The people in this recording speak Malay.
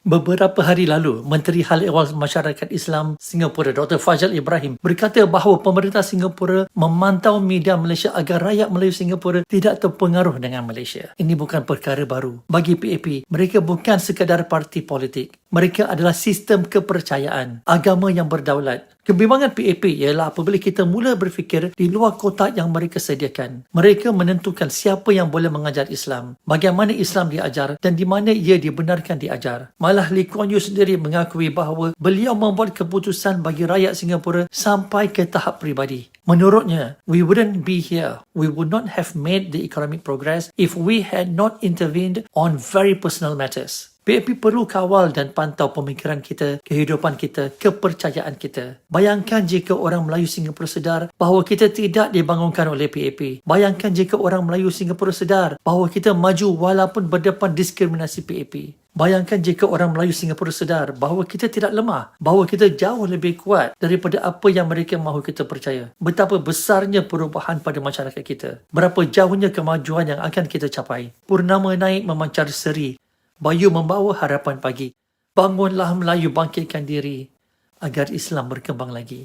Beberapa hari lalu, Menteri Hal Ehwal Masyarakat Islam Singapura Dr. Fajal Ibrahim berkata bahawa pemerintah Singapura memantau media Malaysia agar rakyat Melayu Singapura tidak terpengaruh dengan Malaysia. Ini bukan perkara baru. Bagi PAP, mereka bukan sekadar parti politik. Mereka adalah sistem kepercayaan, agama yang berdaulat. Kebimbangan PAP ialah apabila kita mula berfikir di luar kotak yang mereka sediakan. Mereka menentukan siapa yang boleh mengajar Islam, bagaimana Islam diajar dan di mana ia dibenarkan diajar. Malah Lee Kuan Yew sendiri mengakui bahawa beliau membuat keputusan bagi rakyat Singapura sampai ke tahap peribadi. Menurutnya, we wouldn't be here. We would not have made the economic progress if we had not intervened on very personal matters. PAP perlu kawal dan pantau pemikiran kita, kehidupan kita, kepercayaan kita. Bayangkan jika orang Melayu Singapura sedar bahawa kita tidak dibangunkan oleh PAP. Bayangkan jika orang Melayu Singapura sedar bahawa kita maju walaupun berdepan diskriminasi PAP. Bayangkan jika orang Melayu Singapura sedar bahawa kita tidak lemah, bahawa kita jauh lebih kuat daripada apa yang mereka mahu kita percaya. Betapa besarnya perubahan pada masyarakat kita. Berapa jauhnya kemajuan yang akan kita capai. Purnama naik memancar seri. Bayu membawa harapan pagi. Bangunlah Melayu bangkitkan diri agar Islam berkembang lagi.